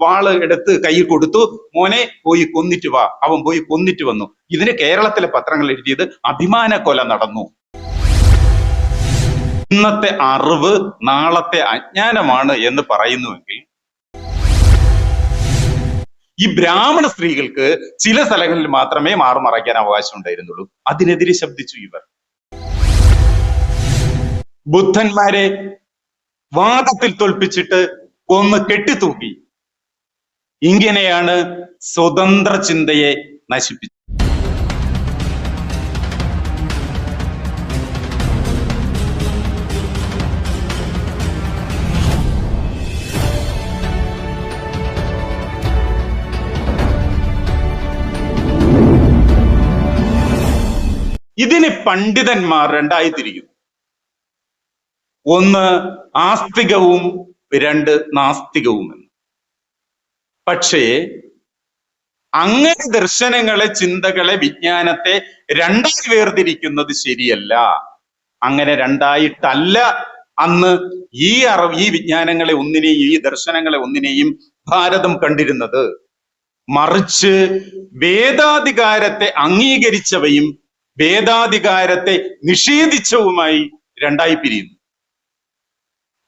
വാൾ എടുത്ത് കയ്യിൽ കൊടുത്തു മോനെ പോയി കൊന്നിട്ട് വാ. അവൻ പോയി കൊന്നിട്ട് വന്നു. ഇതിന് കേരളത്തിലെ പത്രങ്ങൾ എഴുതിയത് അഭിമാന കൊല നടന്നു. ഇന്നത്തെ അറിവ് നാളത്തെ അജ്ഞാനമാണ് എന്ന് പറയുന്നുവെങ്കിൽ ഈ ബ്രാഹ്മണ സ്ത്രീകൾക്ക് ചില സ്ഥലങ്ങളിൽ മാത്രമേ മാറുമറയ്ക്കാൻ അവകാശം ഉണ്ടായിരുന്നുള്ളൂ. അതിനെതിരെ ശബ്ദിച്ചു ഇവർ. ബുദ്ധന്മാരെ വാദത്തിൽ തോൽപ്പിച്ചിട്ട് കൊന്ന് കെട്ടിത്തൂക്കി. ഇങ്ങനെയാണ് സ്വതന്ത്ര ചിന്തയെ നശിപ്പിച്ചത്. ഇതിന് പണ്ഡിതന്മാർ രണ്ടായി തിരിക്കുന്നു ഒന്ന് ആസ്തികവും രണ്ട് നാസ്തികവും പക്ഷേ അങ്ങനെ ദർശനങ്ങളെ ചിന്തകളെ വിജ്ഞാനത്തെ രണ്ടായി വേർതിരിക്കുന്നത് ശരിയല്ല. അങ്ങനെ രണ്ടായിട്ടല്ല അന്ന് ഈ അറിവ് ഈ വിജ്ഞാനങ്ങളെ ഒന്നിനെയും ഈ ദർശനങ്ങളെ ഒന്നിനെയും ഭാരതം കണ്ടിരുന്നത്. മറിച്ച് വേദാധികാരത്തെ അംഗീകരിച്ചവയും വേദാധികാരത്തെ നിഷേധിച്ചവുമായി രണ്ടായി പിരിയുന്നു.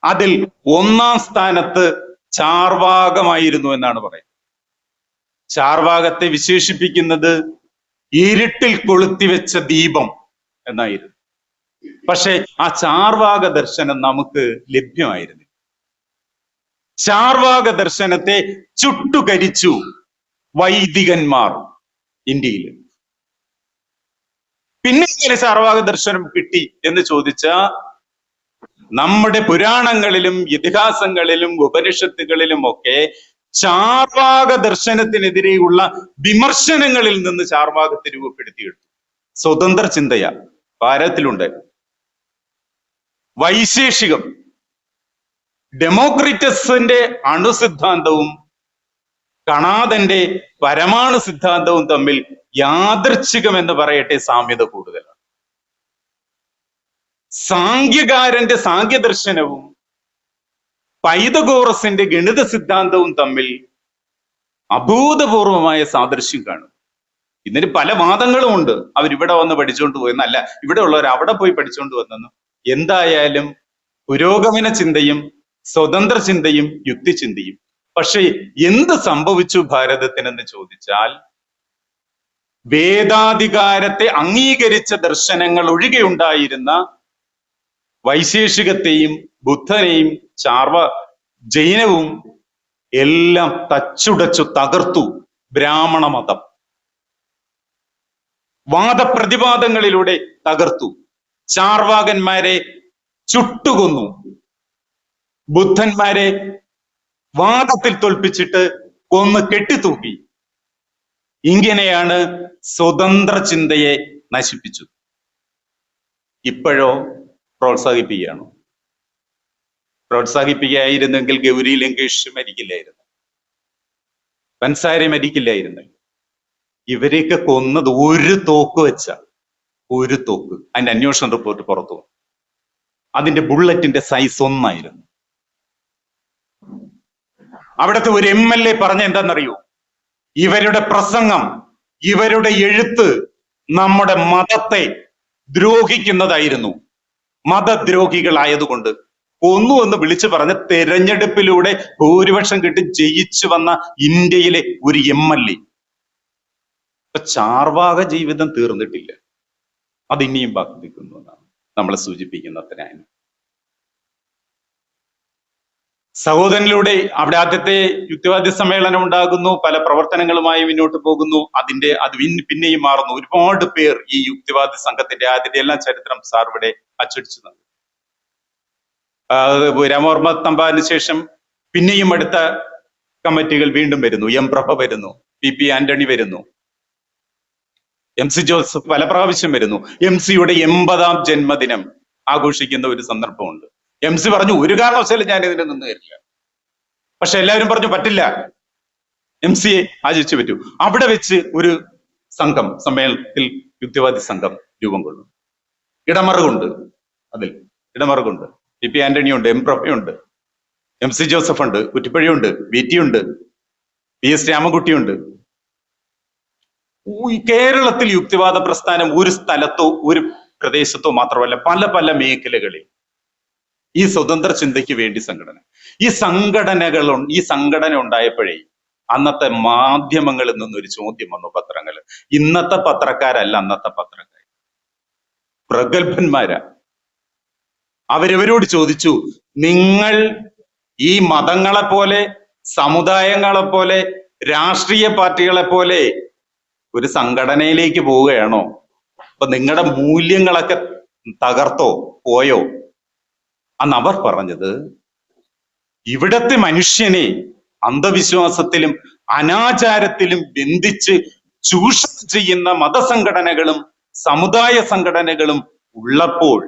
അതിൽ ഒന്നാം സ്ഥാനത്ത് ചാർവാകമായിരുന്നു എന്നാണ് പറയുന്നത്. ചാർവാകത്തെ വിശേഷിപ്പിക്കുന്നത് ഇരുട്ടിൽ കൊളുത്തി വെച്ച ദീപം എന്നായിരുന്നു. പക്ഷെ ആ ചാർവാക ദർശനം നമുക്ക് ലഭ്യമായിരുന്നു ചാർവാക ദർശനത്തെ ചുട്ടുകരിച്ചു വൈദികന്മാർ ഇന്ത്യയിൽ. പിന്നെ ഇങ്ങനെ ചാർവാക ദർശനം കിട്ടി എന്ന് ചോദിച്ച നമ്മുടെ പുരാണങ്ങളിലും ഇതിഹാസങ്ങളിലും ഉപനിഷത്തുകളിലും ഒക്കെ ചാർവാക ദർശനത്തിനെതിരെയുള്ള വിമർശനങ്ങളിൽ നിന്ന് ചാർവാകത്തെ രൂപപ്പെടുത്തിയെടുത്തു സ്വതന്ത്ര ചിന്തയ. ഭാരതത്തിലുണ്ട്. വൈശേഷികം. ഡെമോക്രിറ്റസിന്റെ അണുസിദ്ധാന്തവും കണാദന്റെ പരമാണു സിദ്ധാന്തവും തമ്മിൽ യാദൃച്ഛികം എന്ന് പറയട്ടെ സാമ്യത കൂടുതലാണ്. സാങ്ക്യകാരന്റെ സാഖ്യദർശനവും പൈതഗോറസിന്റെ ഗണിത സിദ്ധാന്തവും തമ്മിൽ അഭൂതപൂർവമായ സാദൃശ്യം കാണും. ഇതിന് പല വാദങ്ങളും ഉണ്ട്. അവരിവിടെ വന്ന് പഠിച്ചുകൊണ്ട് പോയെന്നല്ല ഇവിടെ ഉള്ളവർ അവിടെ പോയി പഠിച്ചുകൊണ്ട് വന്നെന്നും. എന്തായാലും പുരോഗമന ചിന്തയും സ്വതന്ത്ര ചിന്തയും യുക്തിചിന്തയും പക്ഷെ എന്ത് സംഭവിച്ചു ഭാരതത്തിനെന്ന് ചോദിച്ചാൽ വേദാധികാരത്തെ അംഗീകരിച്ച ദർശനങ്ങൾ ഒഴികെയുണ്ടായിരുന്ന വൈശേഷികത്തെയും ബുദ്ധനെയും ചാർവ ജൈനവും എല്ലാം തച്ചുടച്ചു തകർത്തു ബ്രാഹ്മണ മതം. വാദപ്രതിവാദങ്ങളിലൂടെ തകർത്തു. ചാർവാകന്മാരെ ചുട്ടുകൊന്നു. ബുദ്ധന്മാരെ വാദത്തിൽ തോൽപ്പിച്ചിട്ട് കൊന്ന് കെട്ടിത്തൂക്കി. ഇങ്ങനെയാണ് സ്വതന്ത്ര ചിന്തയെ നശിപ്പിച്ചത്. ഇപ്പോഴോ പ്രോത്സാഹിപ്പിക്കുകയാണ്. പ്രോത്സാഹിപ്പിക്കായിരുന്നെങ്കിൽ ഗൗരി ലങ്കേഷ് മരിക്കില്ലായിരുന്നു. പൻസാരി മരിക്കില്ലായിരുന്നു. ഇവരെയൊക്കെ കൊന്നത് ഒരു തോക്ക് വെച്ച ഒരു തോക്ക്. അതിന്റെ അന്വേഷണ റിപ്പോർട്ട് പുറത്തു അതിന്റെ ബുള്ളറ്റിന്റെ സൈസ് ഒന്നായിരുന്നു. അവിടുത്തെ ഒരു എം എൽ എ പറഞ്ഞ എന്താണെന്നറിയോ? ഇവരുടെ പ്രസംഗം ഇവരുടെ എഴുത്ത് നമ്മുടെ മതത്തെ ദ്രോഹിക്കുന്നതായിരുന്നു. മതദ്രോഹികളായതുകൊണ്ട് കൊന്നു എന്ന് വിളിച്ചു പറഞ്ഞ തെരഞ്ഞെടുപ്പിലൂടെ ഭൂരിപക്ഷം കിട്ടി ജയിച്ചു വന്ന ഇന്ത്യയിലെ ഒരു എം എൽ എ. ചാർവാക ജീവിതം തീർന്നിട്ടില്ല. അത് ഇനിയും ബാക്കി നിൽക്കുന്നു എന്നാണ് നമ്മളെ സൂചിപ്പിക്കുന്നതിനാണ് സഹോദരനിലൂടെ അവിടെ ആദ്യത്തെ യുക്തിവാദി സമ്മേളനം ഉണ്ടാകുന്നു. പല പ്രവർത്തനങ്ങളുമായി മുന്നോട്ട് പോകുന്നു. അതിന്റെ അത് പിന്നെയും മാറുന്നു. ഒരുപാട് പേർ ഈ യുക്തിവാദി സംഘത്തിന്റെ ആദ്യത്തെ എല്ലാം ചരിത്രം സാർ ഇവിടെ അച്ചടിച്ചു തന്നു രാമവർമ്മ തമ്പാന് ശേഷം പിന്നെയും അടുത്ത കമ്മിറ്റികൾ വീണ്ടും വരുന്നു. എം പ്രഭ വരുന്നു. പി പി ആന്റണി വരുന്നു. എം സി ജോസഫ് പല പ്രാവശ്യം വരുന്നു. എം സിയുടെ എൺപതാം ജന്മദിനം ആഘോഷിക്കുന്ന ഒരു സന്ദർഭമുണ്ട്. എം സി പറഞ്ഞു ഒരു കാരണവശാലും ഞാൻ ഇതിന് നിന്ന് തരില്ല. പക്ഷെ എല്ലാവരും പറഞ്ഞു പറ്റില്ല. എം സിയെ ആചരിച്ചു പറ്റൂ. അവിടെ വെച്ച് ഒരു സംഘം സമ്മേളനത്തിൽ യുക്തിവാദി സംഘം രൂപം കൊള്ളും ഇടമറുകുണ്ട് അതിൽ. ഇടമറുകുണ്ട്. പി പി ആന്റണി ഉണ്ട് എം പ്രഭയുണ്ട്. എം സി ജോസഫ് ഉണ്ട് കുറ്റിപ്പഴിയുണ്ട് വി ടി ഉണ്ട്. പി എസ് രാമൻകുട്ടിയുണ്ട്. ഈ കേരളത്തിൽ യുക്തിവാദ പ്രസ്ഥാനം ഒരു സ്ഥലത്തോ ഒരു പ്രദേശത്തോ മാത്രമല്ല പല പല മേഖലകളിൽ ഈ സ്വതന്ത്ര ചിന്തയ്ക്ക് വേണ്ടി സംഘടന. ഈ സംഘടനകൾ ഈ സംഘടന ഉണ്ടായപ്പോഴേ അന്നത്തെ മാധ്യമങ്ങളിൽ നിന്നൊരു ചോദ്യം വന്നു പത്രങ്ങൾ. ഇന്നത്തെ പത്രക്കാരല്ല അന്നത്തെ പത്രക്കാർ പ്രഗത്ഭന്മാരാ. അവരവരോട് ചോദിച്ചു നിങ്ങൾ ഈ മതങ്ങളെ പോലെ സമുദായങ്ങളെ പോലെ രാഷ്ട്രീയ പാർട്ടികളെ പോലെ ഒരു സംഘടനയിലേക്ക് പോവുകയാണോ? അപ്പൊ നിങ്ങളുടെ മൂല്യങ്ങളൊക്കെ തകർത്തോ പോയോ? അന്ന് അവർ പറഞ്ഞത് ഇവിടത്തെ മനുഷ്യനെ അന്ധവിശ്വാസത്തിലും അനാചാരത്തിലും ബന്ധിച്ച് ചൂഷണം ചെയ്യുന്ന മതസംഘടനകളും സമുദായ സംഘടനകളും ഉള്ളപ്പോൾ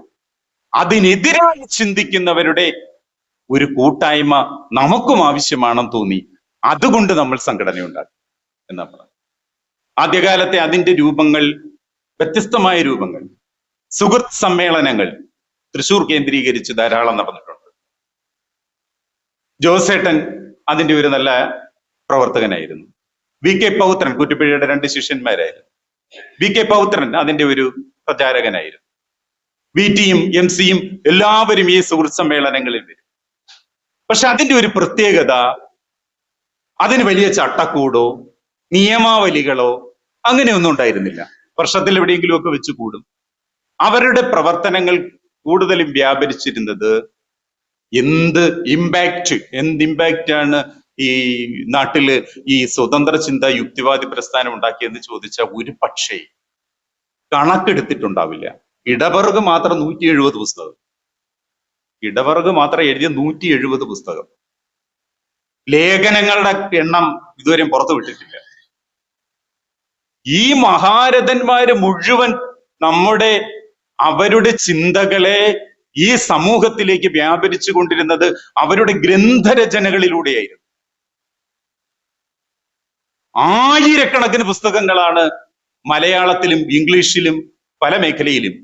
അതിനെതിരായി ചിന്തിക്കുന്നവരുടെ ഒരു കൂട്ടായ്മ നമുക്കും ആവശ്യമാണെന്ന് തോന്നി. അതുകൊണ്ട് നമ്മൾ സംഘടന ഉണ്ടാക്കി എന്നാ പറഞ്ഞു ആദ്യകാലത്തെ അതിന്റെ രൂപങ്ങൾ വ്യത്യസ്തമായ രൂപങ്ങൾ സുഹൃത്ത് സമ്മേളനങ്ങൾ തൃശൂർ കേന്ദ്രീകരിച്ച് ധാരാളം നടന്നിട്ടുണ്ട്. ജോസേട്ടൻ അതിന്റെ ഒരു നല്ല പ്രവർത്തകനായിരുന്നു. വി കെ പൗത്രൻ കുറ്റിപ്പുഴയുടെ രണ്ട് ശിഷ്യന്മാരായിരുന്നു. വി കെ പൗത്രൻ അതിന്റെ ഒരു പ്രചാരകനായിരുന്നു. വി ടിയും എം സിയും എല്ലാവരും ഈ സുഹൃത്ത് സമ്മേളനങ്ങളിൽ വരും. പക്ഷെ അതിന്റെ ഒരു പ്രത്യേകത അതിന് വലിയ ചട്ടക്കൂടോ നിയമാവലികളോ അങ്ങനെയൊന്നും ഉണ്ടായിരുന്നില്ല. വർഷത്തിൽ എവിടെയെങ്കിലും ഒക്കെ വെച്ച് കൂടും. അവരുടെ പ്രവർത്തനങ്ങൾ കൂടുതലും വ്യാപരിച്ചിരുന്നത് എന്ത് ഇമ്പാക്റ്റ് എന്ത് ഇമ്പാക്റ്റ് ആണ് ഈ നാട്ടിൽ ഈ സ്വതന്ത്ര ചിന്ത യുക്തിവാദി പ്രസ്ഥാനം ഉണ്ടാക്കിയെന്ന് ചോദിച്ചാൽ ഒരു പക്ഷേ കണക്കെടുത്തിട്ടുണ്ടാവില്ല. ഇടവർഗ് മാത്രം നൂറ്റി എഴുപത് പുസ്തകം. ഇടവർഗ് മാത്രം എഴുതിയ നൂറ്റി എഴുപത് പുസ്തകം. ലേഖനങ്ങളുടെ എണ്ണം ഇതുവരെയും പുറത്തു വിട്ടിട്ടില്ല. ഈ മഹാരഥന്മാര് മുഴുവൻ നമ്മുടെ അവരുടെ ചിന്തകളെ ഈ സമൂഹത്തിലേക്ക് വ്യാപരിച്ചു കൊണ്ടിരുന്നത് അവരുടെ ഗ്രന്ഥരചനകളിലൂടെയായിരുന്നു. ആയിരക്കണക്കിന് പുസ്തകങ്ങളാണ് മലയാളത്തിലും ഇംഗ്ലീഷിലും പല മേഖലയിലും.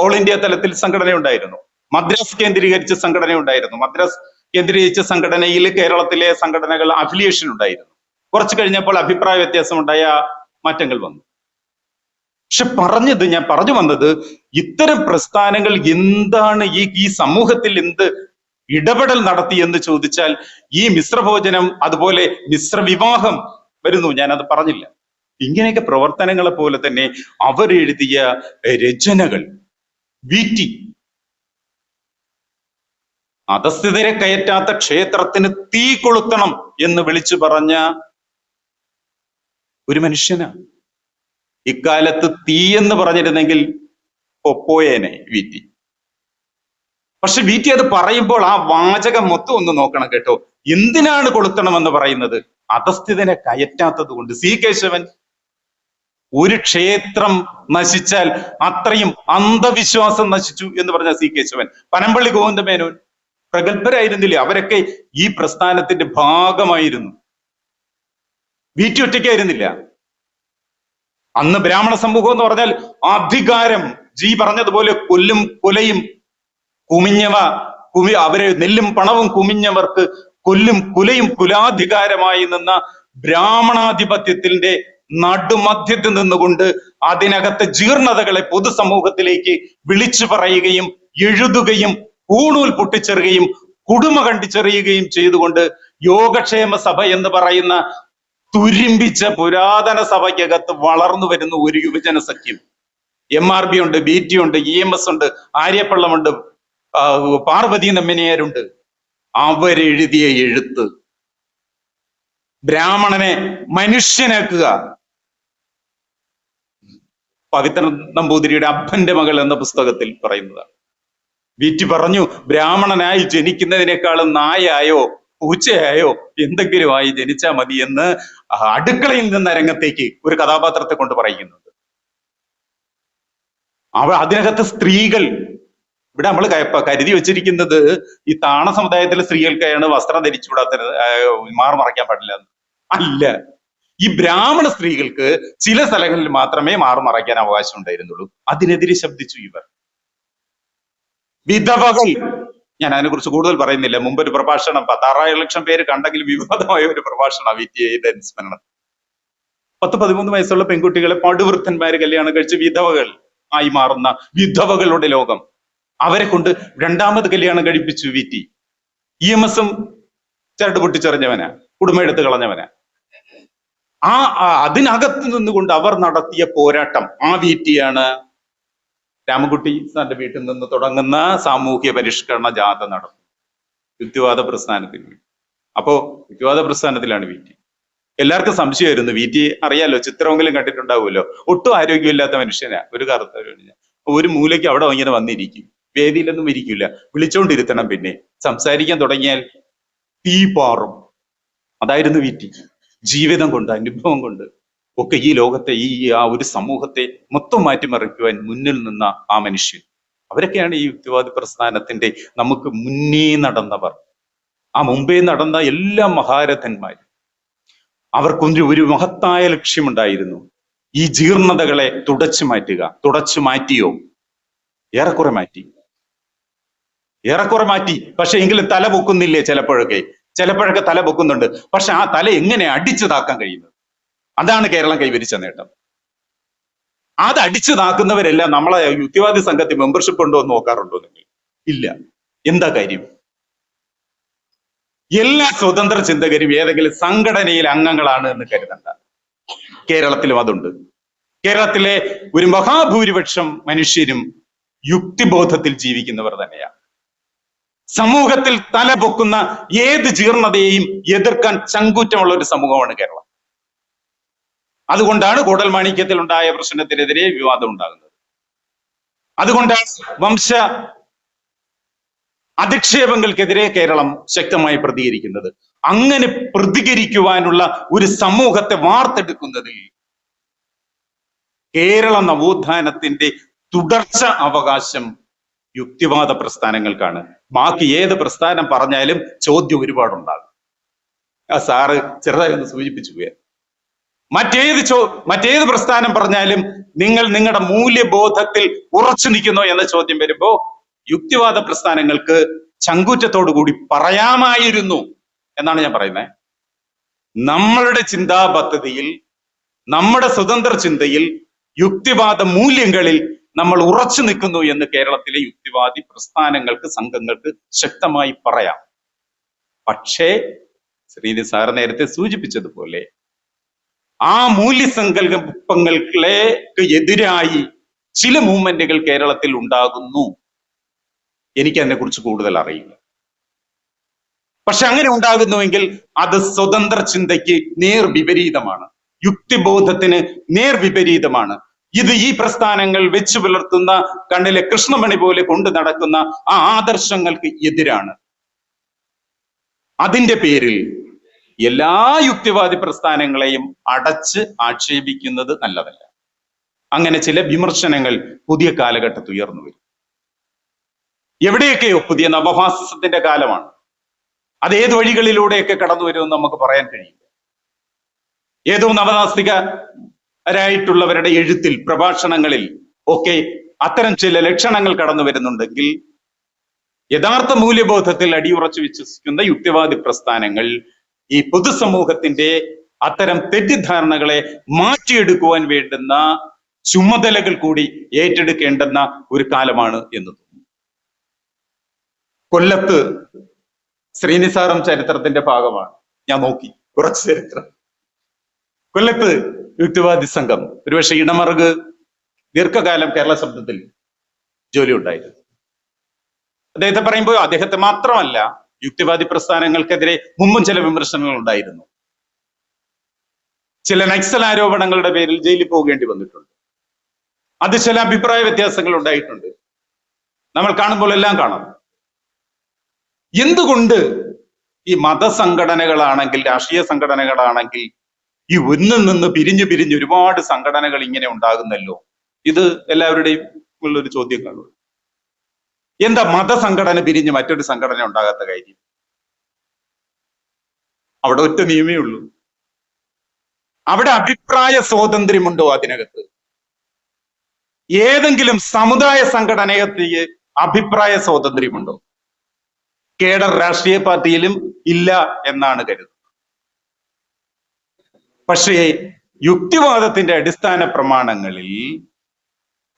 ഓൾ ഇന്ത്യ തലത്തിൽ സംഘടന ഉണ്ടായിരുന്നു മദ്രാസ് കേന്ദ്രീകരിച്ച സംഘടന ഉണ്ടായിരുന്നു മദ്രാസ് കേന്ദ്രീകരിച്ച സംഘടനയിൽ കേരളത്തിലെ സംഘടനകൾ അഫിലിയേഷൻ ഉണ്ടായിരുന്നു. കുറച്ചു കഴിഞ്ഞപ്പോൾ അഭിപ്രായ വ്യത്യാസമുണ്ടായ മാറ്റങ്ങൾ വന്നു. പക്ഷെ പറഞ്ഞത് ഞാൻ പറഞ്ഞു വന്നത് ഇത്തരം പ്രസ്ഥാനങ്ങൾ എന്താണ് ഈ ഈ സമൂഹത്തിൽ എന്ത് ഇടപെടൽ നടത്തി എന്ന് ചോദിച്ചാൽ ഈ മിശ്രഭോജനം അതുപോലെ മിശ്രവിവാഹം വരുന്നു. ഞാൻ അത് പറഞ്ഞില്ല. ഇങ്ങനെയൊക്കെ പ്രവർത്തനങ്ങളെ പോലെ തന്നെ അവരെഴുതിയ രചനകൾ വീറ്റി. അധസ്ഥിതരെ കയറ്റാത്ത ക്ഷേത്രത്തിന് തീ കൊളുത്തണം എന്ന് വിളിച്ചു പറഞ്ഞ ഒരു മനുഷ്യനാണ്. ഇക്കാലത്ത് തീ എന്ന് പറഞ്ഞിരുന്നെങ്കിൽ പൊപ്പോയേനെ വീറ്റി. പക്ഷെ വീറ്റി അത് പറയുമ്പോൾ ആ വാചകം മൊത്തം ഒന്ന് നോക്കണം കേട്ടോ. എന്തിനാണ് കൊളുത്തണമെന്ന് പറയുന്നത്? അധസ്ഥിതനെ കയറ്റാത്തത് കൊണ്ട്. സി. കേശവൻ ഒരു ക്ഷേത്രം നശിച്ചാൽ അത്രയും അന്ധവിശ്വാസം നശിച്ചു എന്ന് പറഞ്ഞ സി. കേശവൻ. പനമ്പള്ളി ഗോവിന്ദമേനോൻ പ്രഗത്ഭരായിരുന്നില്ലേ? അവരൊക്കെ ഈ പ്രസ്ഥാനത്തിന്റെ ഭാഗമായിരുന്നു. വീറ്റി ഒറ്റയ്ക്കായിരുന്നില്ല. അന്ന് ബ്രാഹ്മണ സമൂഹം എന്ന് പറഞ്ഞാൽ അധികാരം. ജി പറഞ്ഞതുപോലെ കൊല്ലും കൊലയും കുമിഞ്ഞവ കുമി അവരെ നെല്ലും പണവും കുമിഞ്ഞവർക്ക് കൊല്ലും കുലയും കുലാധികാരമായി നിന്ന ബ്രാഹ്മണാധിപത്യത്തിന്റെ നടുമധ്യത്തിൽ നിന്നുകൊണ്ട് അതിനകത്തെ ജീർണതകളെ പൊതുസമൂഹത്തിലേക്ക് വിളിച്ചു പറയുകയും എഴുതുകയും കൂണൂൽ പൊട്ടിച്ചെറിയുകയും കുടുമ കണ്ടിച്ചെറിയുകയും ചെയ്തുകൊണ്ട് യോഗക്ഷേമ സഭ എന്ന് പറയുന്ന തുരുമ്പിച്ച പുരാതന സഭയ്ക്കകത്ത് വളർന്നു വരുന്ന ഒരു യുവജന സഖ്യം. എം ആർ ബി ഉണ്ട് ബി ടി ഉണ്ട് ഇ എം എസ് ഉണ്ട് ആര്യപ്പള്ളമുണ്ട് പാർവതി നമ്മിനിയാരുണ്ട്. അവരെഴുതിയ എഴുത്ത്. ബ്രാഹ്മണനെ മനുഷ്യനാക്കുക. പവിത്ര നമ്പൂതിരിയുടെ അപ്പന്റെ മകൾ എന്ന പുസ്തകത്തിൽ പറയുന്നതാണ്. വീറ്റി പറഞ്ഞു ബ്രാഹ്മണനായി ജനിക്കുന്നതിനേക്കാളും നായായോ പൂച്ചയായോ എന്തെങ്കിലും ആയി ജനിച്ചാ മതി എന്ന് അടുക്കളയിൽ നിന്ന് രംഗത്തേക്ക് ഒരു കഥാപാത്രത്തെ കൊണ്ട് പറയുന്നുണ്ട് അവ അതിനകത്ത് സ്ത്രീകൾ ഇവിടെ നമ്മൾ കരുതി വെച്ചിരിക്കുന്നത് ഈ താണ സമുദായത്തിലെ സ്ത്രീകൾക്കാണ് വസ്ത്രം ധരിച്ചുകൂടാത്ത മാറി മറയ്ക്കാൻ പാടില്ല. അല്ല ഈ ബ്രാഹ്മണ സ്ത്രീകൾക്ക് ചില സ്ഥലങ്ങളിൽ മാത്രമേ മാറു മറയ്ക്കാൻ അവകാശം ഉണ്ടായിരുന്നുള്ളൂ. അതിനെതിരെ ശബ്ദിച്ചു ഇവർ. വിധവകൾ ഞാൻ അതിനെക്കുറിച്ച് കൂടുതൽ പറയുന്നില്ല. മുമ്പ് ഒരു പ്രഭാഷണം പത്താറായിരം ലക്ഷം പേര് കണ്ടെങ്കിലും വിവാദമായ ഒരു പ്രഭാഷണം വി ടി ഐയുടെ അനുസ്മരണം. പത്ത് പതിമൂന്ന് വയസ്സുള്ള പെൺകുട്ടികളെ പടുവൃദ്ധന്മാര് കല്യാണം കഴിച്ച് വിധവകൾ ആയി മാറുന്ന വിധവകളുടെ ലോകം. അവരെ കൊണ്ട് രണ്ടാമത് കല്യാണം കഴിപ്പിച്ചു വി ടി. ഇ എം എസും ചരട് പൊട്ടിച്ചെറിഞ്ഞവനാ കുടുംബം എടുത്ത് കളഞ്ഞവനാ. ആ അതിനകത്ത് നിന്നുകൊണ്ട് അവർ നടത്തിയ പോരാട്ടം ആ വി ടിയാണ് രാമൻകുട്ടി സാറിന്റെ വീട്ടിൽ നിന്ന് തുടങ്ങുന്ന സാമൂഹ്യ പരിഷ്കരണ ജാഥ നടന്നു. യുക്തിവാദ പ്രസ്ഥാനത്തിന് അപ്പോ യുക്തിവാദ പ്രസ്ഥാനത്തിലാണ് വി ടി. എല്ലാവർക്കും സംശയമായിരുന്നു. വി ടി അറിയാലോ ചിത്രമെങ്കിലും കണ്ടിട്ടുണ്ടാവുമല്ലോ. ഒട്ടും ആരോഗ്യമില്ലാത്ത മനുഷ്യനാ ഒരു കറുത്ത ഒരു മൂലയ്ക്ക് അവിടെ ഇങ്ങനെ വന്നിരിക്കും. വേദിയിലൊന്നും ഇരിക്കില്ല. വിളിച്ചോണ്ടിരുത്തണം പിന്നെ. സംസാരിക്കാൻ തുടങ്ങിയാൽ തീ പാറും. അതായിരുന്നു വി ടി. ജീവിതം കൊണ്ട് അനുഭവം കൊണ്ട്. ഒക്കെ ഈ ലോകത്തെ ഈ ആ ഒരു സമൂഹത്തെ മൊത്തം മാറ്റിമറിക്കുവാൻ മുന്നിൽ നിന്ന ആ മനുഷ്യൻ. അവരൊക്കെയാണ് ഈ യുക്തിവാദി പ്രസ്ഥാനത്തിന്റെ നമുക്ക് മുന്നേ നടന്നവർ. ആ മുമ്പേ നടന്ന എല്ലാ മഹാരഥന്മാരും. അവർക്കൊരു ഒരു മഹത്തായ ലക്ഷ്യമുണ്ടായിരുന്നു. ഈ ജീർണതകളെ തുടച്ചു മാറ്റുക. തുടച്ചു മാറ്റിയോ? ഏറെക്കുറെ മാറ്റി. ഏറെക്കുറെ മാറ്റി. പക്ഷെ എങ്കിലും തല പൊക്കുന്നില്ലേ ചിലപ്പോഴൊക്കെ? ചിലപ്പോഴൊക്കെ തല പൊക്കുന്നുണ്ട്. പക്ഷെ ആ തല എങ്ങനെ അടിച്ചു താക്കാൻ കഴിയുന്നത്? അതാണ് കേരളം കൈവരിച്ച നേട്ടം. അത് അടിച്ചു താക്കുന്നവരെല്ലാം നമ്മളെ യുക്തിവാദി സംഘത്തിൽ മെമ്പർഷിപ്പ് ഉണ്ടോ എന്ന് നോക്കാറുണ്ടോ നിങ്ങൾ? ഇല്ല. എന്താ കാര്യം? എല്ലാ സ്വതന്ത്ര ചിന്തകരും ഏതെങ്കിലും സംഘടനയിൽ അംഗങ്ങളാണ് എന്ന് കരുതണ്ട. കേരളത്തിലും അതുണ്ട്. കേരളത്തിലെ ഒരു മഹാഭൂരിപക്ഷം മനുഷ്യരും യുക്തിബോധത്തിൽ ജീവിക്കുന്നവർ തന്നെയാണ്. സമൂഹത്തിൽ തലപൊക്കുന്ന ഏത് ജീർണതയെയും എതിർക്കാൻ ചങ്കൂറ്റമുള്ള ഒരു സമൂഹമാണ് കേരളം. അതുകൊണ്ടാണ് കൂടൽമാണിക്യത്തിൽ ഉണ്ടായ പ്രശ്നത്തിനെതിരെ വിവാദം ഉണ്ടാകുന്നത് അതുകൊണ്ടാണ് വംശ അധിക്ഷേപങ്ങൾക്കെതിരെ കേരളം ശക്തമായി പ്രതികരിക്കുന്നത്. അങ്ങനെ പ്രതികരിക്കുവാനുള്ള ഒരു സമൂഹത്തെ വാർത്തെടുക്കുന്നതിൽ കേരള നവോത്ഥാനത്തിന്റെ തുടർച്ച അവകാശം യുക്തിവാദ പ്രസ്ഥാനങ്ങൾക്കാണ്. ബാക്കി ഏത് പ്രസ്ഥാനം പറഞ്ഞാലും ചോദ്യം ഒരുപാടുണ്ടാകും. ആ സാറ് ചെറുതായി ഒന്ന് സൂചിപ്പിച്ചു പോയ മറ്റേത് ചോ മറ്റേത് പ്രസ്ഥാനം പറഞ്ഞാലും നിങ്ങൾ നിങ്ങളുടെ മൂല്യബോധത്തിൽ ഉറച്ചു നിൽക്കുന്നോ എന്ന ചോദ്യം വരുമ്പോ യുക്തിവാദ പ്രസ്ഥാനങ്ങൾക്ക് ചങ്കൂറ്റത്തോടു കൂടി പറയാമായിരുന്നു എന്നാണ് ഞാൻ പറയുന്നത് നമ്മളുടെ ചിന്താ പദ്ധതിയിൽ നമ്മുടെ സ്വതന്ത്ര ചിന്തയിൽ യുക്തിവാദ മൂല്യങ്ങളിൽ നമ്മൾ ഉറച്ചു നിൽക്കുന്നു എന്ന് കേരളത്തിലെ യുക്തിവാദി പ്രസ്ഥാനങ്ങൾക്ക് സംഘങ്ങൾക്ക് ശക്തമായി പറയാം. പക്ഷേ ശ്രീനി സാർ നേരത്തെ സൂചിപ്പിച്ചതുപോലെ ആ മൂല്യസങ്കല്പങ്ങൾക്ക് എതിരായി ചില മൂവ്മെന്റുകൾ കേരളത്തിൽ ഉണ്ടാകുന്നു. എനിക്ക് അതിനെ കുറിച്ച് കൂടുതൽ അറിയില്ല. പക്ഷെ അങ്ങനെ ഉണ്ടാകുന്നുവെങ്കിൽ അത് സ്വതന്ത്ര ചിന്തയ്ക്ക് നേർ വിപരീതമാണ് യുക്തിബോധത്തിന് നേർ വിപരീതമാണ് ഇത് ഈ പ്രസ്ഥാനങ്ങൾ വെച്ചു പുലർത്തുന്ന കണ്ണിലെ കൃഷ്ണമണി പോലെ കൊണ്ടു നടക്കുന്ന ആ ആദർശങ്ങൾക്ക് എതിരാണ്. അതിന്റെ പേരിൽ എല്ലാ യുക്തിവാദി പ്രസ്ഥാനങ്ങളെയും അടച്ച് ആക്ഷേപിക്കുന്നത് നല്ലതല്ല. അങ്ങനെ ചില വിമർശനങ്ങൾ പുതിയ കാലഘട്ടത്ത് ഉയർന്നു വരും. എവിടെയൊക്കെയോ പുതിയ നവഭാസത്തിന്റെ കാലമാണ്. അത് ഏത് വഴികളിലൂടെയൊക്കെ കടന്നു വരുമെന്ന് നമുക്ക് പറയാൻ കഴിയില്ല. ഏതോ നവനാസ്തികരായിട്ടുള്ളവരുടെ എഴുത്തിൽ പ്രഭാഷണങ്ങളിൽ ഒക്കെ അത്തരം ചില ലക്ഷണങ്ങൾ കടന്നു വരുന്നുണ്ടെങ്കിൽ യഥാർത്ഥ മൂല്യബോധത്തിൽ അടിയുറച്ചു വിശ്വസിക്കുന്ന യുക്തിവാദി പ്രസ്ഥാനങ്ങൾ ഈ പൊതുസമൂഹത്തിന്റെ അത്തരം തെറ്റിദ്ധാരണകളെ മാറ്റിയെടുക്കുവാൻ വേണ്ടുന്ന ചുമതലകൾ കൂടി ഏറ്റെടുക്കേണ്ടുന്ന ഒരു കാലമാണ് എന്ന് തോന്നുന്നു. കൊല്ലത്ത് ശ്രീനിസാറും ചരിത്രത്തിന്റെ ഭാഗമാണ്. ഞാൻ നോക്കി കുറച്ച് ചരിത്രം. കൊല്ലത്ത് യുക്തിവാദി സംഘം ഒരുപക്ഷെ ഇടമറുക് ദീർഘകാലം കേരള ശബ്ദത്തിൽ ജോലി ഉണ്ടായിരുന്നു. അദ്ദേഹത്തെ പറയുമ്പോൾ അദ്ദേഹത്തെ മാത്രമല്ല യുക്തിവാദി പ്രസ്ഥാനങ്ങൾക്കെതിരെ മുമ്പും ചില വിമർശനങ്ങൾ ഉണ്ടായിരുന്നു. ചില നക്സൽ ആരോപണങ്ങളുടെ പേരിൽ ജയിലിൽ പോകേണ്ടി വന്നിട്ടുണ്ട്. അത് ചില അഭിപ്രായ വ്യത്യാസങ്ങൾ ഉണ്ടായിട്ടുണ്ട്. നമ്മൾ കാണുമ്പോൾ എല്ലാം കാണാം. എന്തുകൊണ്ട് ഈ മതസംഘടനകളാണെങ്കിൽ രാഷ്ട്രീയ സംഘടനകളാണെങ്കിൽ ഈ ഒന്നിൽ നിന്ന് പിരിഞ്ഞു പിരിഞ്ഞ് ഒരുപാട് സംഘടനകൾ ഇങ്ങനെ ഉണ്ടാകുന്നല്ലോ? ഇത് എല്ലാവരുടെയും ഉള്ളൊരു ചോദ്യം കാണും. എന്താ മതസംഘടന പിരിഞ്ഞ് മറ്റൊരു സംഘടന ഉണ്ടാകാത്ത കാര്യം? അവിടെ ഒറ്റ നിയമേ ഉള്ളൂ. അവിടെ അഭിപ്രായ സ്വാതന്ത്ര്യമുണ്ടോ അതിനകത്ത്? ഏതെങ്കിലും സമുദായ സംഘടനയത്തിന് അഭിപ്രായ സ്വാതന്ത്ര്യമുണ്ടോ? കേഡർ രാഷ്ട്രീയ പാർട്ടിയിലും ഇല്ല എന്നാണ് കരുതുന്നത്. പക്ഷേ യുക്തിവാദത്തിന്റെ അടിസ്ഥാന പ്രമാണങ്ങളിൽ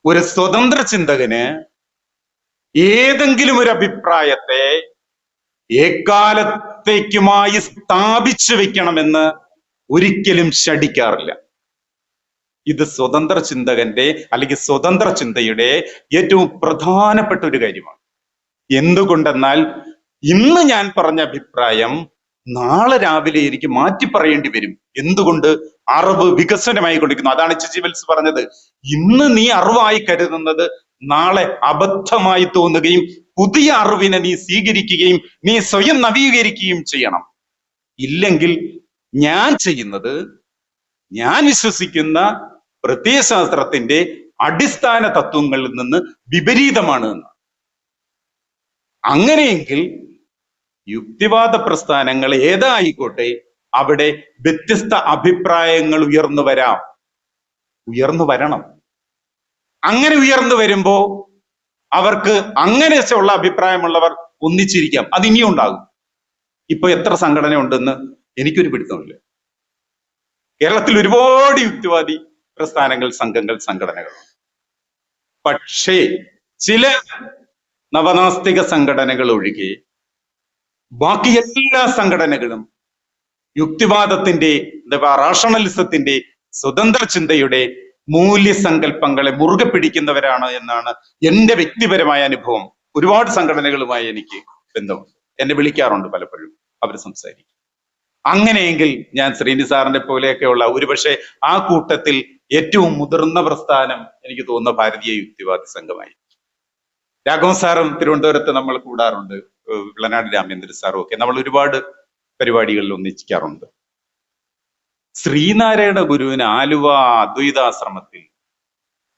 ഒരു സ്വതന്ത്ര ചിന്തകന് ഏതെങ്കിലും ഒരു അഭിപ്രായത്തെ ഏക്കാലത്തേക്കുമായി സ്ഥാപിച്ചു വെക്കണമെന്ന് ഒരിക്കലും ശടിക്കാറില്ല ഇത് സ്വതന്ത്ര ചിന്തകന്റെ അല്ലെങ്കിൽ സ്വതന്ത്ര ചിന്തയുടെ ഏറ്റവും പ്രധാനപ്പെട്ട ഒരു കാര്യമാണ്. എന്തുകൊണ്ടെന്നാൽ ഇന്ന് ഞാൻ പറഞ്ഞ അഭിപ്രായം നാളെ രാവിലെ എനിക്ക് മാറ്റി പറയേണ്ടി വരും. എന്തുകൊണ്ട്? അറിവ് വികസനമായി കൊണ്ടിരിക്കുന്നു അതാണ് ചിജിവൽസ് പറഞ്ഞത്. ഇന്ന് നീ അറിവായി കരുതുന്നത് നാളെ അബദ്ധമായി തോന്നുകയും പുതിയ അറിവിനെ നീ സ്വീകരിക്കുകയും നീ സ്വയം നവീകരിക്കുകയും ചെയ്യണം. ഇല്ലെങ്കിൽ ഞാൻ ചെയ്യുന്നത് ഞാൻ വിശ്വസിക്കുന്ന പ്രത്യയശാസ്ത്രത്തിന്റെ അടിസ്ഥാന തത്വങ്ങളിൽ നിന്ന് വിപരീതമാണ് എന്ന്. അങ്ങനെയെങ്കിൽ യുക്തിവാദ പ്രസ്ഥാനങ്ങൾ ഏതായിക്കോട്ടെ അവിടെ വ്യത്യസ്ത അഭിപ്രായങ്ങൾ ഉയർന്നു വരാം. ഉയർന്നു വരണം. അങ്ങനെ ഉയർന്നു വരുമ്പോ അവർക്ക് അങ്ങനെ ഉള്ള അഭിപ്രായമുള്ളവർ ഒന്നിച്ചിരിക്കാം. അത് ഇനിയും ഉണ്ടാകും. ഇപ്പൊ എത്ര സംഘടന ഉണ്ടെന്ന് എനിക്കൊരു പിടുത്തമില്ല കേരളത്തിൽ ഒരുപാട് യുക്തിവാദി പ്രസ്ഥാനങ്ങൾ സംഘങ്ങൾ സംഘടനകൾ. പക്ഷേ ചില നവനാസ്തിക സംഘടനകൾ ഒഴികെ ബാക്കി എല്ലാ സംഘടനകളും യുക്തിവാദത്തിന്റെ അഥവാ റാഷണലിസത്തിന്റെ സ്വതന്ത്ര ചിന്തയുടെ മൂല്യസങ്കല്പങ്ങളെ മുറുകെ പിടിക്കുന്നവരാണ് എന്നാണ് എന്റെ വ്യക്തിപരമായ അനുഭവം. ഒരുപാട് സംഘടനകളുമായി എനിക്ക് ബന്ധമുണ്ട്. എന്നെ വിളിക്കാറുണ്ട് പലപ്പോഴും. അവർ സംസാരിക്കും. അങ്ങനെയെങ്കിൽ ഞാൻ ശ്രീനി സാറിന്റെ പോലെയൊക്കെയുള്ള ഒരുപക്ഷെ ആ കൂട്ടത്തിൽ ഏറ്റവും മുതിർന്ന പ്രസ്ഥാനം എനിക്ക് തോന്നുന്ന ഭാരതീയ യുക്തിവാദി സംഘമായി രാഘവൻ സാറും തിരുവനന്തപുരത്ത് നമ്മൾ കൂടാറുണ്ട്. വിളനാട് രാമേന്ദ്ര സാറും ഒക്കെ. നമ്മൾ ഒരുപാട് പരിപാടികളിൽ ഒന്നിക്കാറുണ്ട് ശ്രീനാരായണ ഗുരുവിന് ആലുവ അദ്വൈതാശ്രമത്തിൽ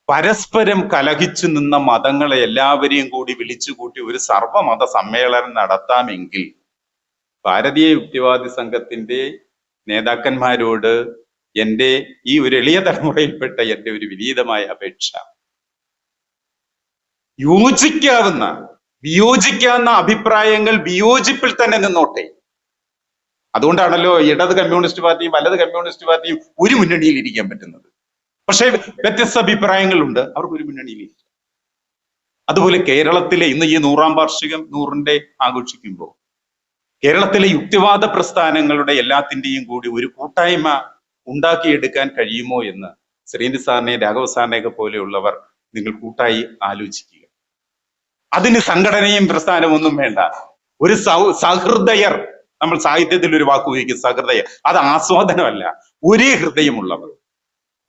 പരസ്പരം കലഹിച്ചു നിന്ന മതങ്ങളെ എല്ലാവരെയും കൂടി വിളിച്ചുകൂട്ടി ഒരു സർവമത സമ്മേളനം നടത്താമെങ്കിൽ ഭാരതീയ യുക്തിവാദി സംഘത്തിന്റെ നേതാക്കന്മാരോട് എന്റെ ഈ ഒരു എളിയ തലമുറയിൽപ്പെട്ട എന്റെ ഒരു വിനീതമായ അപേക്ഷ. യോജിക്കാവുന്ന വിയോജിക്കാവുന്ന അഭിപ്രായങ്ങൾ വിയോജിപ്പിൽ തന്നെ നിന്നോട്ടെ. അതുകൊണ്ടാണല്ലോ ഇടത് കമ്മ്യൂണിസ്റ്റ് പാർട്ടിയും വലത് കമ്മ്യൂണിസ്റ്റ് പാർട്ടിയും ഒരു മുന്നണിയിൽ ഇരിക്കാൻ പറ്റുന്നത്. പക്ഷേ വ്യത്യസ്ത അഭിപ്രായങ്ങളുണ്ട്. അവർക്ക് ഒരു മുന്നണിയിൽ അതുപോലെ കേരളത്തിലെ ഇന്ന് ഈ നൂറാം വാർഷികം നൂറിന്റെ ആഘോഷിക്കുമ്പോൾ കേരളത്തിലെ യുക്തിവാദ പ്രസ്ഥാനങ്ങളുടെ എല്ലാത്തിന്റെയും കൂടി ഒരു കൂട്ടായ്മ ഉണ്ടാക്കിയെടുക്കാൻ കഴിയുമോ എന്ന് ശ്രീനി സാറിനെ രാഘവ സാറിനെയൊക്കെ പോലെയുള്ളവർ നിങ്ങൾ കൂട്ടായി ആലോചിക്കുക. അതിന് സംഘടനയും പ്രസ്ഥാനമൊന്നും വേണ്ട. ഒരു സൗ സഹൃദയർ നമ്മൾ സാഹിത്യത്തിൽ ഒരു വാക്ക് ഉപയോഗിക്കും സഹൃദയ. അത് ആസ്വാദനമല്ല. ഒരേ ഹൃദയമുള്ളവർ.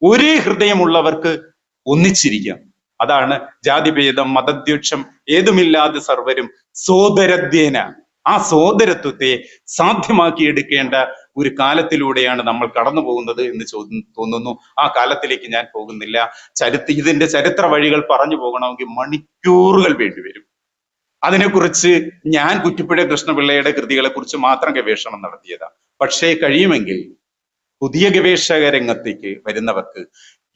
ഒരേ ഹൃദയമുള്ളവർക്ക് ഒന്നിച്ചിരിക്കാം. അതാണ് ജാതിഭേദം മതദ്വേഷം ഏതുമില്ലാതെ സർവരും സോദരധ്യേന. ആ സോദരത്വത്തെ സാധ്യമാക്കിയെടുക്കേണ്ട ഒരു കാലത്തിലൂടെയാണ് നമ്മൾ കടന്നു പോകുന്നത് എന്ന് ചോദ്യം തോന്നുന്നു. ആ കാലത്തിലേക്ക് ഞാൻ പോകുന്നില്ല. ചരിത്ര ഇതിന്റെ ചരിത്ര വഴികൾ പറഞ്ഞു പോകണമെങ്കിൽ മണിക്കൂറുകൾ വേണ്ടിവരും. അതിനെക്കുറിച്ച് ഞാൻ കുറ്റിപ്പുഴ കൃഷ്ണപിള്ളയുടെ കൃതികളെ കുറിച്ച് മാത്രം ഗവേഷണം നടത്തിയതാ. പക്ഷേ കഴിയുമെങ്കിൽ പുതിയ ഗവേഷക രംഗത്തേക്ക് വരുന്നവർക്ക്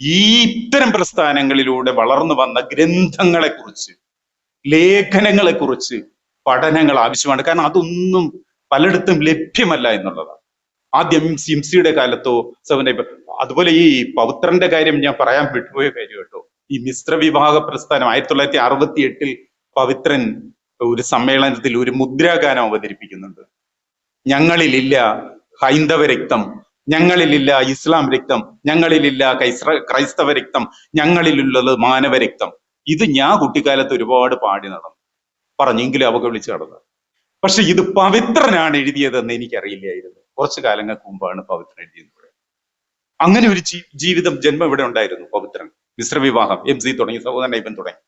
ഈ ഇത്തരം പ്രസ്ഥാനങ്ങളിലൂടെ വളർന്നു വന്ന ഗ്രന്ഥങ്ങളെ കുറിച്ച് ലേഖനങ്ങളെ കുറിച്ച് പഠനങ്ങൾ ആവശ്യമാണ്. കാരണം അതൊന്നും പലയിടത്തും ലഭ്യമല്ല എന്നുള്ളതാണ്. ആദ്യം സിംസിയുടെ കാലത്തോ സെവന്റെ അതുപോലെ ഈ പൗത്രന്റെ കാര്യം ഞാൻ പറയാൻ വിട്ടുപോയ കാര്യം കേട്ടോ. ഈ മിശ്ര വിഭാഗ പ്രസ്ഥാനം ആയിരത്തി തൊള്ളായിരത്തി അറുപത്തി എട്ടിൽ പവിത്രൻ ഒരു സമ്മേളനത്തിൽ ഒരു മുദ്രാഗാനം അവതരിപ്പിക്കുന്നുണ്ട്. ഞങ്ങളിലില്ല ഹൈന്ദവ രക്തം ഞങ്ങളിലില്ല ഇസ്ലാം രക്തം ഞങ്ങളിലില്ല ക്രൈസ്തവ രക്തം ഞങ്ങളിലുള്ളത് മാനവ രക്തം. ഇത് ഞാൻ കുട്ടിക്കാലത്ത് ഒരുപാട് പാടി നടന്നു. പറഞ്ഞെങ്കിലും അവക്ക് വിളിച്ചു നടന്നത് പക്ഷെ ഇത് പവിത്രനാണ് എഴുതിയതെന്ന് എനിക്കറിയില്ലായിരുന്നു. കുറച്ചു കാലങ്ങൾക്ക് മുമ്പാണ് പവിത്രൻ എഴുതിയത്. അങ്ങനെ ഒരു ജീവിതം ജന്മം ഇവിടെ ഉണ്ടായിരുന്നു പവിത്രൻ. മിശ്രവിവാഹം എം സി തുടങ്ങി സഹോദരൻ ഇവൻ തുടങ്ങി.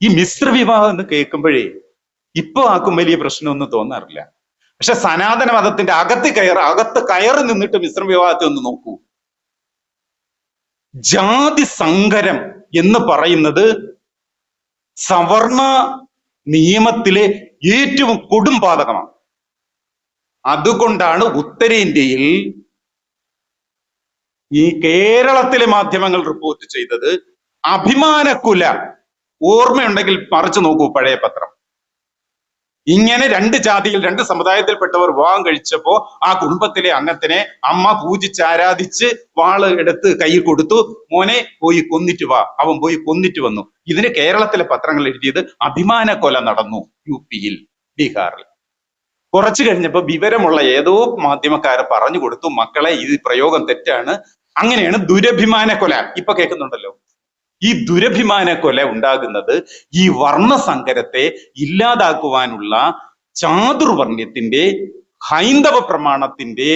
ഈ മിശ്ര വിവാഹം എന്ന് കേൾക്കുമ്പോഴേ ഇപ്പൊ ആക്കും വലിയ പ്രശ്നമൊന്നും തോന്നാറില്ല. പക്ഷെ സനാതന മതത്തിന്റെ അകത്ത് കയറി അകത്ത് കയറി നിന്നിട്ട് മിശ്ര വിവാഹത്തെ ഒന്ന് നോക്കൂ. ജാതി സങ്കരം എന്ന് പറയുന്നത് സവർണ നിയമത്തിലെ ഏറ്റവും കൊടും പാതകമാണ്. അതുകൊണ്ടാണ് ഉത്തരേന്ത്യയിൽ ഈ കേരളത്തിലെ മാധ്യമങ്ങൾ റിപ്പോർട്ട് ചെയ്തത് അഭിമാനക്കുല ഓർമ്മയുണ്ടെങ്കിൽ മറിച്ചു നോക്കൂ പഴയ പത്രം. ഇങ്ങനെ രണ്ട് ജാതിയിൽ രണ്ട് സമുദായത്തിൽപ്പെട്ടവർ വിവാഹം കഴിച്ചപ്പോ ആ കുടുംബത്തിലെ അംഗത്തിനെ അമ്മ പൂജിച്ച് ആരാധിച്ച് വാൾ എടുത്ത് കയ്യിൽ കൊടുത്തു മോനെ പോയി കൊന്നിട്ട് വാ. അവൻ പോയി കൊന്നിട്ട് വന്നു. ഇതിന് കേരളത്തിലെ പത്രങ്ങൾ എഴുതിയത് അഭിമാന കൊല നടന്നു യു പിയിൽ ബീഹാറിൽ. കുറച്ചു കഴിഞ്ഞപ്പോ വിവരമുള്ള ഏതോ മാധ്യമക്കാരെ പറഞ്ഞു കൊടുത്തു മക്കളെ ഈ പ്രയോഗം തെറ്റാണ്. അങ്ങനെയാണ് ദുരഭിമാന കൊല. ഇപ്പൊ കേൾക്കുന്നുണ്ടല്ലോ. ഈ ദുരഭിമാന കൊല ഉണ്ടാകുന്നത് ഈ വർണസങ്കരത്തെ ഇല്ലാതാക്കുവാനുള്ള ചാതുർവർണ്യത്തിന്റെ ഹൈന്ദവ പ്രമാണത്തിന്റെ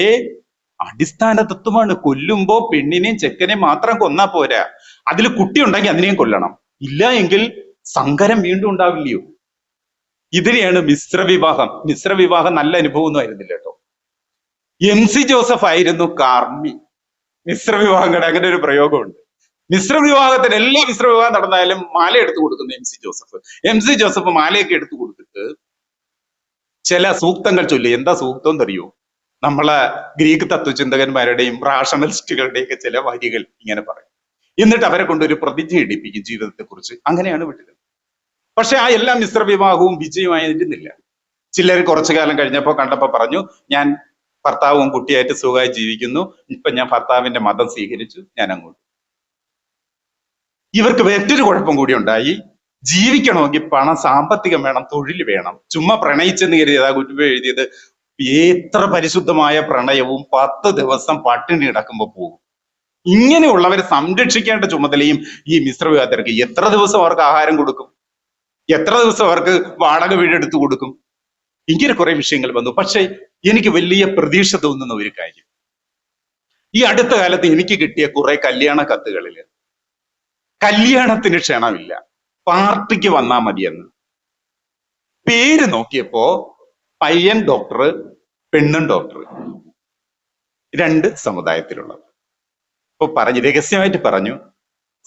അടിസ്ഥാന തത്വമാണ്. കൊല്ലുമ്പോ പെണ്ണിനെയും ചെക്കനെയും മാത്രം കൊന്നാ പോരാ. അതിൽ കുട്ടി ഉണ്ടെങ്കിൽ അതിനെയും കൊല്ലണം. ഇല്ല എങ്കിൽ സങ്കരം വീണ്ടും ഉണ്ടാവില്ലയോ? ഇതിനെയാണ് മിശ്രവിവാഹം. മിശ്രവിവാഹം മിശ്ര വിവാഹം നല്ല അനുഭവമൊന്നും ആയിരുന്നില്ല കേട്ടോ. എം സി ജോസഫ് ആയിരുന്നു കാർമി. മിശ്ര കേട്ടോ അങ്ങനെ ഒരു പ്രയോഗമുണ്ട്. മിശ്ര വിവാഹത്തിന് എല്ലാ മിശ്ര വിവാഹം നടന്നാലും മാല എടുത്തു കൊടുക്കുന്നു M C Joseph. M C Joseph മാലയൊക്കെ എടുത്തു കൊടുത്തിട്ട് ചില സൂക്തങ്ങൾ ചൊല്ലി. എന്താ സൂക്തം എന്നറിയോ? നമ്മളെ ഗ്രീക്ക് തത്വചിന്തകന്മാരുടെയും റാഷണലിസ്റ്റുകളുടെയും ഒക്കെ ചില വരികൾ ഇങ്ങനെ പറയും. എന്നിട്ട് അവരെ കൊണ്ട് ഒരു പ്രതിജ്ഞ ജീവിതത്തെ കുറിച്ച് അങ്ങനെയാണ് വിട്ടത്. പക്ഷെ ആ എല്ലാ മിശ്ര വിവാഹവും വിജയമായിരുന്നില്ല. ചിലർ കുറച്ചു കാലം കഴിഞ്ഞപ്പോ കണ്ടപ്പോ പറഞ്ഞു ഞാൻ ഭർത്താവും കുട്ടിയായിട്ട് സുഖമായി ജീവിക്കുന്നു. ഇപ്പൊ ഞാൻ ഭർത്താവിന്റെ മതം സ്വീകരിച്ചു. ഞാൻ അങ്ങോട്ട് ഇവർക്ക് മറ്റൊരു കുഴപ്പം കൂടി ഉണ്ടായി. ജീവിക്കണമെങ്കിൽ പണം സാമ്പത്തികം വേണം തൊഴിൽ വേണം. ചുമ്മാ പ്രണയിച്ചെന്ന് കരുതിയതാ കുറ്റുപ എഴുതിയത്. എത്ര പരിശുദ്ധമായ പ്രണയവും പത്ത് ദിവസം പട്ടിണി കിടക്കുമ്പോ പോകും. ഇങ്ങനെയുള്ളവരെ സംരക്ഷിക്കേണ്ട ചുമതലയും ഈ മിശ്ര വിവാഹത്തിർക്ക് എത്ര ദിവസം അവർക്ക് ആഹാരം കൊടുക്കും? എത്ര ദിവസം അവർക്ക് വാടക വീടെടുത്ത് കൊടുക്കും? ഇങ്ങനെ കുറെ വിഷയങ്ങൾ വന്നു. പക്ഷേ എനിക്ക് വലിയ പ്രതീക്ഷ തോന്നുന്ന ഒരു കാര്യം. ഈ അടുത്ത കാലത്ത് എനിക്ക് കിട്ടിയ കുറെ കല്യാണ കത്തുകളിൽ കല്യാണത്തിന് ക്ഷണമില്ല. പാർട്ടിക്ക് വന്നാ മതിയെന്ന്. പേര് നോക്കിയപ്പോ പയ്യൻ ഡോക്ടർ പെണ്ണും ഡോക്ടർ രണ്ട് സമുദായത്തിലുള്ളത്. അപ്പൊ പറഞ്ഞു രഹസ്യമായിട്ട് പറഞ്ഞു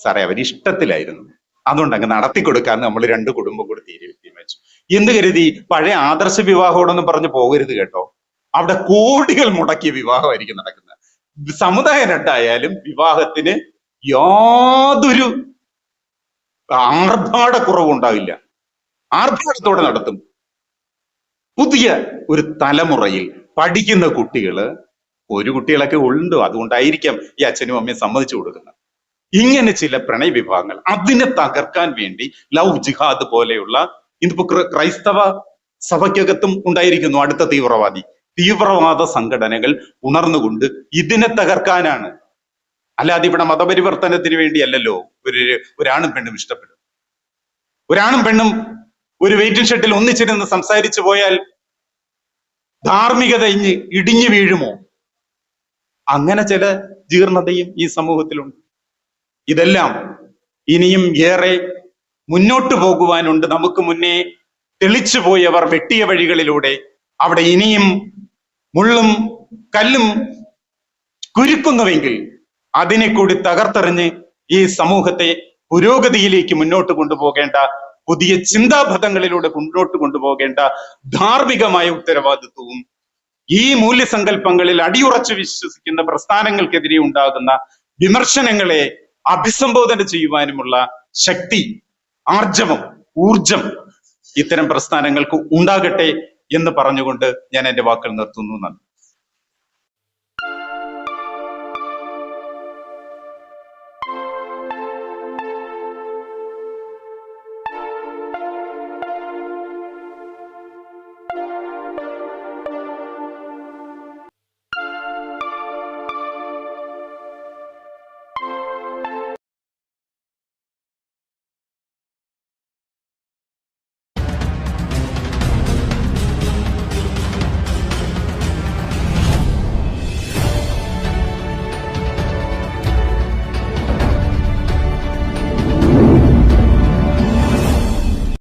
സാറേ അവർ ഇഷ്ടത്തിലായിരുന്നു. അതുകൊണ്ട് അങ്ങ് നടത്തി കൊടുക്കാൻ നമ്മൾ രണ്ട് കുടുംബം കൂടി തീരെ തീരുമാനിച്ചു. എന്ത് കരുതി? പഴയ ആദർശ വിവാഹമോടൊന്നും പറഞ്ഞു പോകരുത് കേട്ടോ. അവിടെ കോടികൾ മുടക്കിയ വിവാഹമായിരിക്കും നടക്കുന്നത്. സമുദായം രണ്ടായാലും വിവാഹത്തിന് യാതൊരു ആർഭാടക്കുറവും ഉണ്ടാവില്ല ആർഭാടത്തോടെ നടത്തും. പുതിയ ഒരു തലമുറയിൽ പഠിക്കുന്ന കുട്ടികൾ ഒരു കുട്ടികളൊക്കെ ഉണ്ട്. അതുകൊണ്ടായിരിക്കാം ഈ അച്ഛനും അമ്മയും സമ്മതിച്ചു കൊടുക്കുന്നത്. ഇങ്ങനെ ചില പ്രണയ വിഭാഗങ്ങൾ അതിനെ തകർക്കാൻ വേണ്ടി ലവ് ജിഹാദ് പോലെയുള്ള ഇന്നിപ്പോ ക്ര- ക്രൈസ്തവ സഭയ്ക്കകത്തും ഉണ്ടായിരിക്കുന്നു അടുത്ത തീവ്രവാദി. തീവ്രവാദ സംഘടനകൾ ഉണർന്നുകൊണ്ട് ഇതിനെ തകർക്കാനാണ് അല്ലാതെ ഇവിടെ മതപരിവർത്തനത്തിന് വേണ്ടിയല്ലല്ലോ. ഒരു ഒരാണും പെണ്ണും ഇഷ്ടപ്പെടും. ഒരാണും പെണ്ണും ഒരു വെയിറ്റിംഗ് ഷെഡിൽ ഒന്നിച്ചിരുന്ന് സംസാരിച്ചു പോയാൽ ധാർമ്മികത ഇഞ്ഞ് ഇടിഞ്ഞു വീഴുമോ? അങ്ങനെ ചില ജീർണതയും ഈ സമൂഹത്തിലുണ്ട്. ഇതെല്ലാം ഇനിയും ഏറെ മുന്നോട്ട് പോകുവാനുണ്ട്. നമുക്ക് മുന്നേ തെളിച്ചു പോയവർ വെട്ടിയ വഴികളിലൂടെ അവിടെ ഇനിയും മുള്ളും കല്ലും കുരുക്കുന്നുവെങ്കിൽ അതിനെ കൂടി തകർത്തെറിഞ്ഞ് ഈ സമൂഹത്തെ പുരോഗതിയിലേക്ക് മുന്നോട്ട് കൊണ്ടുപോകേണ്ട പുതിയ ചിന്താപഥങ്ങളിലൂടെ മുന്നോട്ട് കൊണ്ടുപോകേണ്ട ധാർമ്മികമായ ഉത്തരവാദിത്വവും ഈ മൂല്യസങ്കല്പങ്ങളിൽ അടിയുറച്ചു വിശ്വസിക്കുന്ന പ്രസ്ഥാനങ്ങൾക്കെതിരെ ഉണ്ടാകുന്ന വിമർശനങ്ങളെ അഭിസംബോധന ചെയ്യുവാനുമുള്ള ശക്തി ആർജവം ഊർജം ഇത്തരം പ്രസ്ഥാനങ്ങൾക്ക് ഉണ്ടാകട്ടെ എന്ന് പറഞ്ഞുകൊണ്ട് ഞാൻ എന്റെ വാക്കുകൾ നിർത്തുന്നു. നന്ദി.